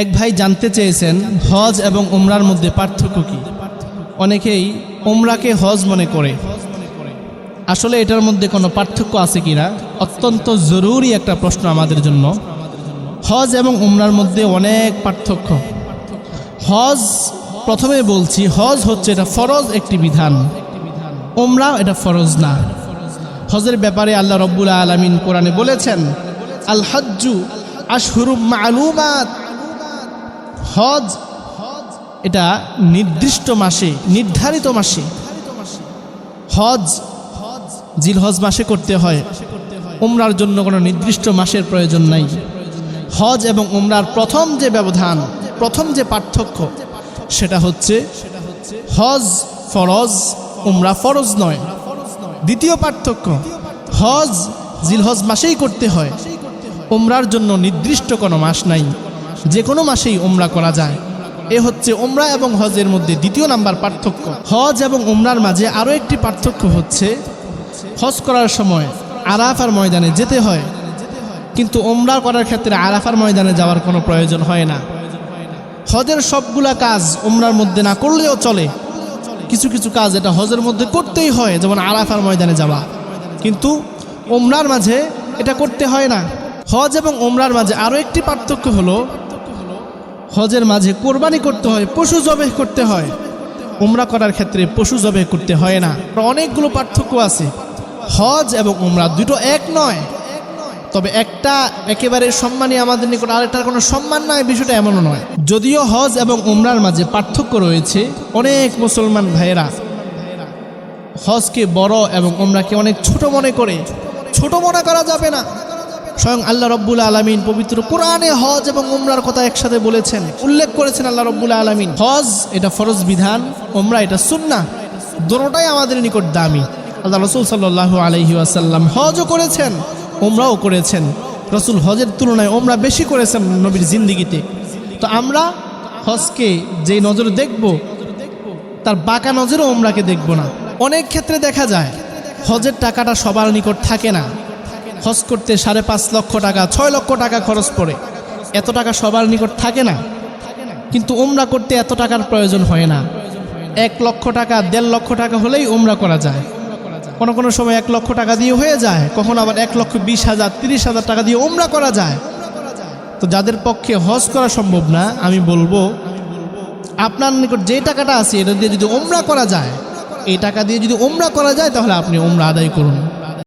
এক ভাই জানতে চেয়েছেন, হজ এবং উমরার মধ্যে পার্থক্য কি? অনেকেই উমরাকে হজ মনে করে। আসলে এটার মধ্যে কোনো পার্থক্য আছে কিনা অত্যন্ত জরুরি একটা প্রশ্ন আমাদের জন্য। হজ এবং উমরার মধ্যে অনেক পার্থক্য। হজ, প্রথমে বলছি, হজ হচ্ছে এটা ফরজ একটি বিধান। উমরা এটা ফরজ না। হজের ব্যাপারে আল্লাহ রব্বুল আলমিন কোরআনে বলেছেন আল হজ্জু আশহুরুম মালুমাত। হজ, এটা নির্দিষ্ট মাসে, নির্ধারিত মাসে। হজ জিল হজ মাসে করতে হয়। উমরার জন্য কোনো নির্দিষ্ট মাসের প্রয়োজন নাই। হজ এবং উমরার প্রথম যে ব্যবধান, প্রথম যে পার্থক্য, সেটা হচ্ছে হজ ফরজ, উমরা ফরজ নয়। দ্বিতীয় পার্থক্য, হজ, জিলহজ মাসেই করতে হয়। উমরার জন্য নির্দিষ্ট কোনো মাস নাই। যে কোনো মাসেই উমরা করা যায়। এ হচ্ছে উমরা এবং হজের মধ্যে দ্বিতীয় নাম্বার পার্থক্য। হজ এবং উমরার মাঝে আরও একটি পার্থক্য হচ্ছে, হজ করার সময় আরাফার ময়দানে যেতে হয়। কিন্তু উমরা করার ক্ষেত্রে আরাফার ময়দানে যাওয়ার কোনো প্রয়োজন হয় না। হজের সবগুলা কাজ উমরার মধ্যে না করলেও চলে। কিছু কিছু কাজ এটা হজের মধ্যে করতেই হয়, যেমন আরাফার ময়দানে যাওয়া। কিন্তু ওমরার মাঝে এটা করতে হয় না। হজ এবং ওমরার মাঝে আরও একটি পার্থক্য হলো হজের মাঝে কোরবানি করতে হয়, পশু জবে করতে হয়। উমরা করার ক্ষেত্রে পশু জবে করতে হয় না। অনেকগুলো পার্থক্য আছে। হজ এবং উমরা দুটো এক নয়। তবে একটা একেবারে সম্মানই আমাদের নিকট আরেকটার কোনো সম্মান নয় বিষয়টা এমনও নয়। যদিও হজ এবং উমরার মাঝে পার্থক্য রয়েছে অনেক মুসলমান ভাইয়েরা। হজকে বড় এবং উমরাকে অনেক ছোট মনে করে। ছোট মনে করা যাবে না। স্বয়ং আল্লাহ রব্বুল আলমিন পবিত্র কোরআনে হজ এবং উমরার কথা একসাথে বলেছেন। উল্লেখ করেছেন আল্লাহ রব্বুল আলমিন। হজ এটা ফরজ বিধান, উমরা এটা সুন্না দোনোটাই আমাদের নিকট দামি। আল্লাহ রসুল সাল্লাহ আলহি আসাল্লাম হজও করেছেন ওমরাও করেছেন। রসুল হজের তুলনায় ওমরা বেশি করেছেন নবীর জিন্দিগিতে। তো আমরা হজকে যে নজরে দেখব, তার বাঁকা নজরেও ওমরাকে দেখব না। অনেক ক্ষেত্রে দেখা যায়, হজের টাকাটা সবার নিকট থাকে না। হজ করতে সাড়ে পাঁচ লক্ষ টাকা, ছয় লক্ষ টাকা খরচ পড়ে। এত টাকা সবার নিকট থাকে না। কিন্তু ওমরা করতে এত টাকার প্রয়োজন হয় না। এক লক্ষ টাকা, দেড় লক্ষ টাকা হলেই ওমরা করা যায়। কোনো কোনো সময় এক লক্ষ টাকা দিয়ে হয়ে যায়, কখনো আবার এক লক্ষ বিশ হাজার, তিরিশ হাজার টাকা দিয়ে ওমরা করা যায়। তো যাদের পক্ষে হজ করা সম্ভব না, আমি বলব, আপনার নিকট যে টাকাটা আছে, এটা দিয়ে যদি ওমরা করা যায়, এই টাকা দিয়ে যদি ওমরা করা যায়, তাহলে আপনি ওমরা আদায় করুন।